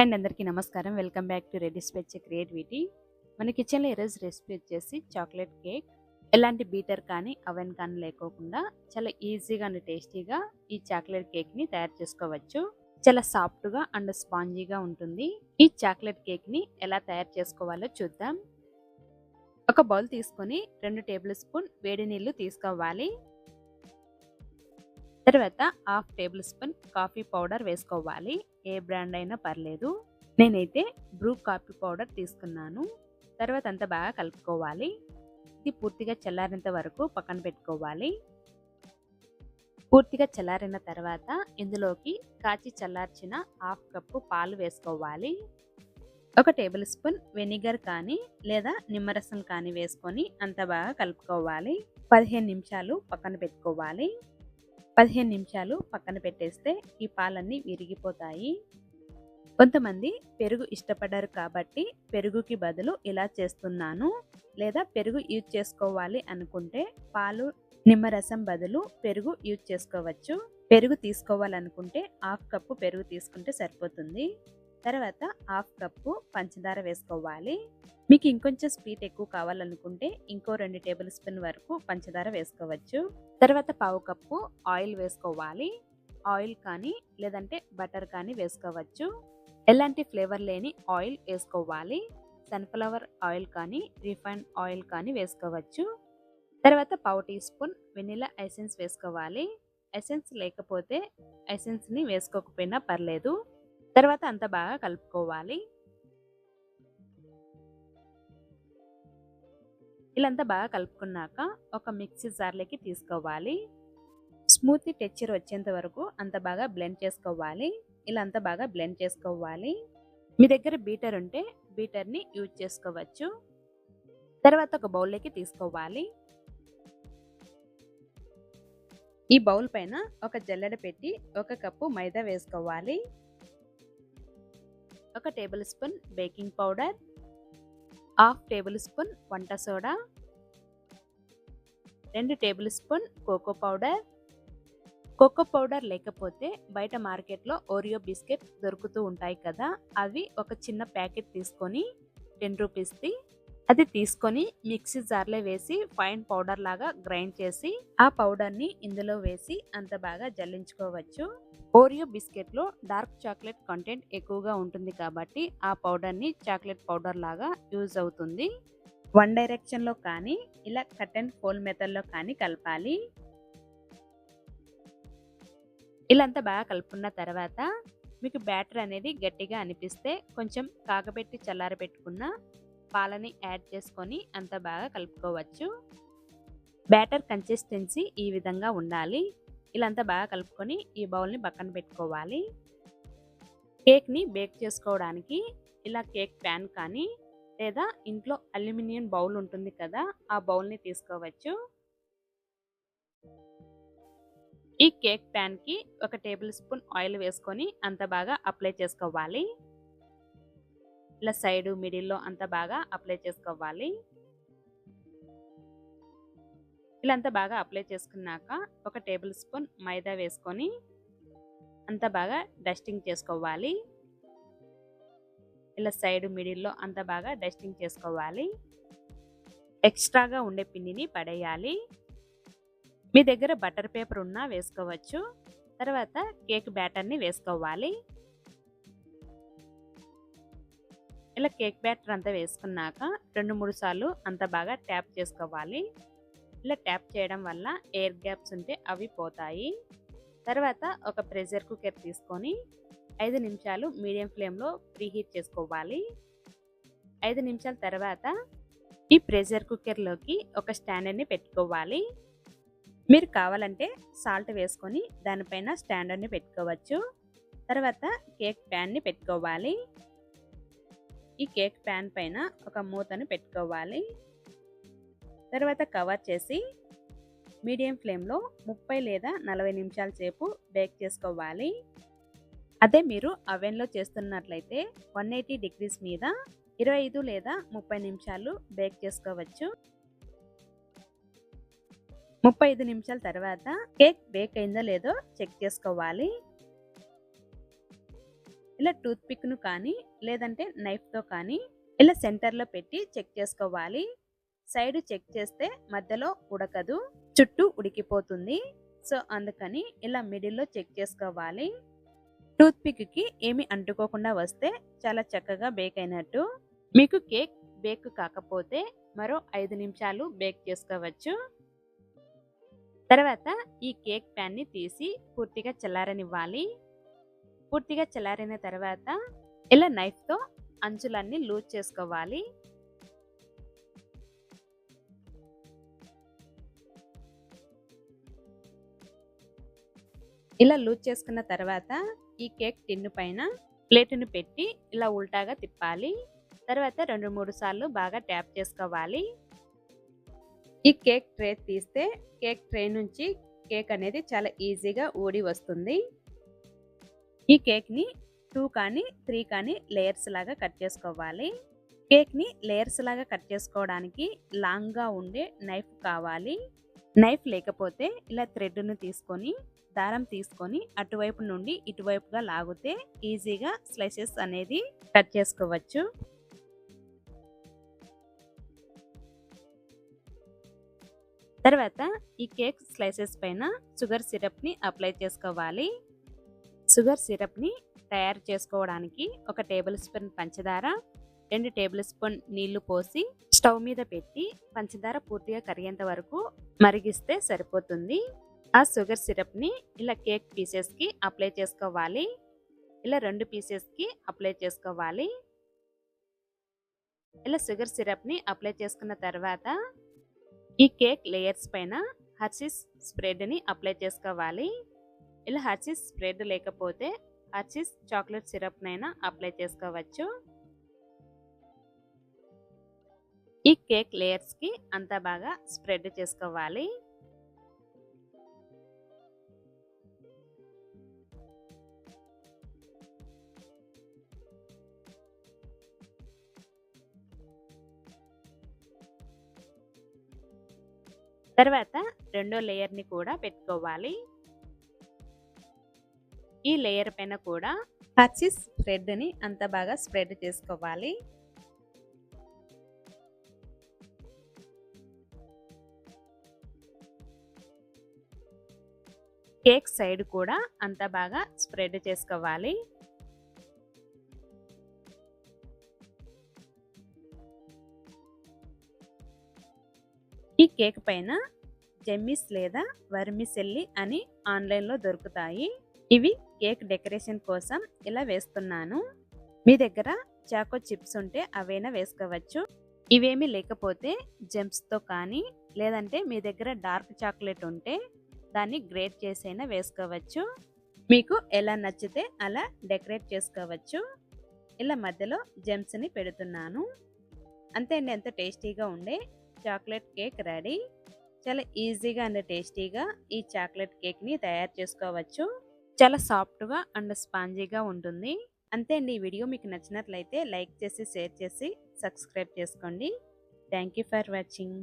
And అందరికీ నమస్కారం. Welcome back to ready speech creativity మన కిచెన్లో ఈరోజు రెసిపీ వచ్చేసి చాక్లెట్ కేక్ ఎలాంటి బీటర్ కానీ అవెన్ కానీ లేకోకుండా చాలా ఈజీగా అండ్ టేస్టీగా ఈ చాక్లెట్ కేక్ని తయారు చేసుకోవచ్చు. చాలా సాఫ్ట్గా అండ్ స్పాంజీగా ఉంటుంది. ఈ చాక్లెట్ కేక్ని ఎలా తయారు చేసుకోవాలో చూద్దాం. ఒక బౌల్ తీసుకొని రెండు టేబుల్ స్పూన్ వేడి నీళ్ళు తీసుకోవాలి. తర్వాత half table spoon coffee powder వేసుకోవాలి. ఏ బ్రాండ్ అయినా పర్లేదు. నేనైతే బ్రూ కాఫీ పౌడర్ తీసుకున్నాను. తర్వాత అంతా బాగా కలుపుకోవాలి. ఇది పూర్తిగా చల్లారినంత వరకు పక్కన పెట్టుకోవాలి. పూర్తిగా చల్లారిన తర్వాత ఇందులోకి కాచి చల్లార్చిన హాఫ్ కప్పు పాలు వేసుకోవాలి. ఒక టేబుల్ స్పూన్ వెనిగర్ కానీ లేదా నిమ్మరసం కానీ వేసుకొని అంత బాగా కలుపుకోవాలి. పదిహేను నిమిషాలు పక్కన పెట్టుకోవాలి. పదిహేను నిమిషాలు పక్కన పెట్టేస్తే ఈ పాలన్నీ విరిగిపోతాయి. కొంతమంది పెరుగు ఇష్టపడరు కాబట్టి పెరుగుకి బదులు ఇలా చేస్తున్నాను లేదా పెరుగు యూజ్ చేసుకోవాలి అనుకుంటే పాలు నిమ్మరసం బదులు పెరుగు యూజ్ చేసుకోవచ్చు. పెరుగు తీసుకోవాలనుకుంటే హాఫ్ కప్పు పెరుగు తీసుకుంటే సరిపోతుంది. తర్వాత హాఫ్ కప్పు పంచదార వేసుకోవాలి. మీకు ఇంకొంచెం స్వీట్ ఎక్కువ కావాలనుకుంటే ఇంకో రెండు టేబుల్ స్పూన్ వరకు పంచదార వేసుకోవచ్చు. తర్వాత పావు కప్పు ఆయిల్ వేసుకోవాలి. ఆయిల్ కానీ లేదంటే బటర్ కానీ వేసుకోవచ్చు. ఎలాంటి ఫ్లేవర్ లేని ఆయిల్ వేసుకోవాలి. సన్ఫ్లవర్ ఆయిల్ కానీ రిఫైన్ ఆయిల్ కానీ వేసుకోవచ్చు. తర్వాత పావు టీ స్పూన్ వెనిలా ఎసెన్స్ వేసుకోవాలి. ఎసెన్స్ లేకపోతే ఎసెన్స్ని వేసుకోకపోయినా పర్లేదు. తర్వాత అంత బాగా కలుపుకోవాలి. ఇలాంతా బాగా కలుపుకున్నాక ఒక మిక్సీ జార్లోకి తీసుకోవాలి. స్మూతీ టెక్చర్ వచ్చేంత వరకు అంత బాగా బ్లెండ్ చేసుకోవాలి. ఇలా అంతా బాగా బ్లెండ్ చేసుకోవాలి. మీ దగ్గర బీటర్ ఉంటే బీటర్ని యూజ్ చేసుకోవచ్చు. తర్వాత ఒక బౌల్లోకి తీసుకోవాలి. ఈ బౌల్ పైన ఒక జల్లెడ పెట్టి ఒక కప్పు మైదా వేసుకోవాలి. ఒక table spoon baking powder half table spoon వంట సోడా రెండు table spoon cocoa powder. Cocoa powder లేకపోతే బయట మార్కెట్లో ఓరియో బిస్కెట్ దొరుకుతూ ఉంటాయి కదా అవి ఒక చిన్న ప్యాకెట్ తీసుకొని టెన్ రూపీస్ది అది తీసుకొని మిక్సీ జార్లో వేసి ఫైన్ పౌడర్ లాగా గ్రైండ్ చేసి ఆ పౌడర్ని ఇందులో వేసి అంత బాగా జల్లించుకోవచ్చు. ఓరియో బిస్కెట్లో డార్క్ చాక్లెట్ కంటెంట్ ఎక్కువగా ఉంటుంది కాబట్టి ఆ పౌడర్ని చాక్లెట్ పౌడర్ లాగా యూజ్ అవుతుంది. వన్ డైరెక్షన్లో కానీ ఇలా కట్ అండ్ ఫోల్ మెథడ్లో కానీ కలపాలి. ఇలా అంతా బాగా కలుపుకున్న తర్వాత మీకు బ్యాటర్ అనేది గట్టిగా అనిపిస్తే కొంచెం కాగబెట్టి చల్లారబెట్టుకున్న పాలని యాడ్ చేసుకొని అంత బాగా కలుపుకోవచ్చు. బ్యాటర్ కన్సిస్టెన్సీ ఈ విధంగా ఉండాలి. ఇలా అంతా బాగా కలుపుకొని ఈ బౌల్ని పక్కన పెట్టుకోవాలి. కేక్ని బేక్ చేసుకోవడానికి ఇలా కేక్ ప్యాన్ కానీ లేదా ఇంట్లో అల్యూమినియం బౌల్ ఉంటుంది కదా ఆ బౌల్ని తీసుకోవచ్చు. ఈ కేక్ ప్యాన్కి ఒక టేబుల్ స్పూన్ ఆయిల్ వేసుకొని అంత బాగా అప్లై చేసుకోవాలి. ఇలా సైడు మిడిల్లో అంత బాగా అప్లై చేసుకోవాలి. ఇలా అంతా బాగా అప్లై చేసుకున్నాక ఒక టేబుల్ స్పూన్ మైదా వేసుకొని అంత బాగా డస్టింగ్ చేసుకోవాలి. ఇలా సైడ్ మిడిల్లో అంత బాగా డస్టింగ్ చేసుకోవాలి. ఎక్స్ట్రాగా ఉండే పిండిని పడేయాలి. మీ దగ్గర బటర్ పేపర్ ఉన్నా వేసుకోవచ్చు. తర్వాత కేక్ బ్యాటర్ని వేసుకోవాలి. ఇలా కేక్ బ్యాటర్ అంతా వేసుకున్నాక రెండు మూడు సార్లు అంత బాగా ట్యాప్ చేసుకోవాలి. ఇలా ట్యాప్ చేయడం వల్ల ఎయిర్ గ్యాప్స్ ఉంటే అవి పోతాయి. తర్వాత ఒక ప్రెషర్ కుక్కర్ తీసుకొని ఐదు నిమిషాలు మీడియం ఫ్లేమ్లో ప్రీహీట్ చేసుకోవాలి. ఐదు నిమిషాల తర్వాత ఈ ప్రెషర్ కుక్కర్లోకి ఒక స్టాండర్డ్ని పెట్టుకోవాలి. మీరు కావాలంటే సాల్ట్ వేసుకొని దానిపైన స్టాండర్డ్ని పెట్టుకోవచ్చు. తర్వాత కేక్ ప్యాన్ని పెట్టుకోవాలి. ఈ కేక్ ప్యాన్ పైన ఒక మూతను పెట్టుకోవాలి. తర్వాత కవర్ చేసి మీడియం ఫ్లేమ్లో ముప్పై లేదా నలభై నిమిషాల సేపు బేక్ చేసుకోవాలి. అదే మీరు అవెన్లో చేస్తున్నట్లయితే వన్ ఎయిటీ డిగ్రీస్ మీద ఇరవై ఐదు లేదా ముప్పై నిమిషాలు బేక్ చేసుకోవచ్చు. ముప్పై ఐదు నిమిషాల తర్వాత కేక్ బేక్ అయిందో లేదో చెక్ చేసుకోవాలి. ఇలా టూత్ పిక్ను కానీ లేదంటే నైఫ్తో కానీ ఇలా సెంటర్లో పెట్టి చెక్ చేసుకోవాలి. సైడ్ చెక్ చేస్తే మధ్యలో ఉడకదు. చుట్టూ ఉడికిపోతుంది. సో అందుకని ఇలా మిడిల్లో చెక్ చేసుకోవాలి. టూత్ పిక్కి ఏమి అంటుకోకుండా వస్తే చాలా చక్కగా బేక్ అయినట్టు. మీకు కేక్ బేక్ కాకపోతే మరో ఐదు నిమిషాలు బేక్ చేసుకోవచ్చు. తర్వాత ఈ కేక్ ప్యాన్ని తీసి పూర్తిగా చల్లారనివ్వాలి. పూర్తిగా చల్లారిన తర్వాత ఇలా నైఫ్తో అంచులన్నీ లూజ్ చేసుకోవాలి. ఇలా లూజ్ చేసుకున్న తర్వాత ఈ కేక్ టిన్ను పైన ప్లేటును పెట్టి ఇలా ఉల్టాగా తిప్పాలి. తర్వాత రెండు మూడు సార్లు బాగా ట్యాప్ చేసుకోవాలి. ఈ కేక్ ట్రే తీస్తే కేక్ ట్రే నుంచి కేక్ అనేది చాలా ఈజీగా ఊడి వస్తుంది. ఈ కేక్ని టూ కానీ త్రీ కానీ లేయర్స్ లాగా కట్ చేసుకోవాలి. కేక్ని లేయర్స్ లాగా కట్ చేసుకోవడానికి లాంగ్గా ఉండే నైఫ్ కావాలి. నైఫ్ లేకపోతే ఇలా థ్రెడ్ను తీసుకొని దారం తీసుకొని అటువైపు నుండి ఇటువైపుగా లాగితే ఈజీగా స్లైసెస్ అనేది కట్ చేసుకోవచ్చు. తర్వాత ఈ కేక్ స్లైసెస్ పైన షుగర్ సిరప్ని అప్లై చేసుకోవాలి. షుగర్ సిరప్ని తయారు చేసుకోవడానికి ఒక టేబుల్ స్పూన్ పంచదార రెండు టేబుల్ స్పూన్ నీళ్ళు పోసి స్టవ్ మీద పెట్టి పంచదార పూర్తిగా కరిగేంత వరకు మరిగిస్తే సరిపోతుంది. ఆ షుగర్ సిరప్ని ఇలా కేక్ పీసెస్కి అప్లై చేసుకోవాలి. ఇలా రెండు పీసెస్కి అప్లై చేసుకోవాలి. ఇలా షుగర్ సిరప్ని అప్లై చేసుకున్న తర్వాత ఈ కేక్ లేయర్స్ పైన హర్షీస్ స్ప్రెడ్ని అప్లై చేసుకోవాలి. ఇలా హర్షీస్ స్ప్రెడ్ లేకపోతే హర్షీస్ చాక్లెట్ సిరప్నైనా అప్లై చేసుకోవచ్చు. ఈ కేక్ లేయర్స్కి అంతా బాగా స్ప్రెడ్ చేసుకోవాలి. తర్వాత రెండో లేయర్ని కూడా పెట్టుకోవాలి. ఈ లేయర్ పైన కూడా పచ్చి స్ప్రెడ్ని అంత బాగా స్ప్రెడ్ చేసుకోవాలి. కేక్ సైడ్ కూడా అంత బాగా స్ప్రెడ్ చేసుకోవాలి. ఈ కేక్ పైన జెమ్మిస్ లేదా వర్మిసెల్లి అని ఆన్లైన్లో దొరుకుతాయి. ఇవి కేక్ డెకరేషన్ కోసం ఇలా వేస్తున్నాను. మీ దగ్గర చాకో చిప్స్ ఉంటే అవైనా వేసుకోవచ్చు? ఇవేమీ లేకపోతే జెమ్స్తో కానీ లేదంటే మీ దగ్గర డార్క్ చాక్లెట్ ఉంటే దాన్ని గ్రేట్ చేసైనా వేసుకోవచ్చు. మీకు ఎలా నచ్చితే అలా డెకరేట్ చేసుకోవచ్చు. ఇలా మధ్యలో జెమ్స్ని పెడుతున్నాను. అంతే అండి ఎంత టేస్టీగా ఉండే చాక్లెట్ కేక్ రెడీ. చాలా ఈజీగా అండ్ టేస్టీగా ఈ చాక్లెట్ కేక్ని తయారు చేసుకోవచ్చు. చాలా సాఫ్ట్గా అండ్ స్పాంజీగా ఉంటుంది. అంతే అండి ఈ వీడియో మీకు నచ్చినట్లయితే లైక్ చేసి షేర్ చేసి సబ్స్క్రైబ్ చేసుకోండి. Thank for watching.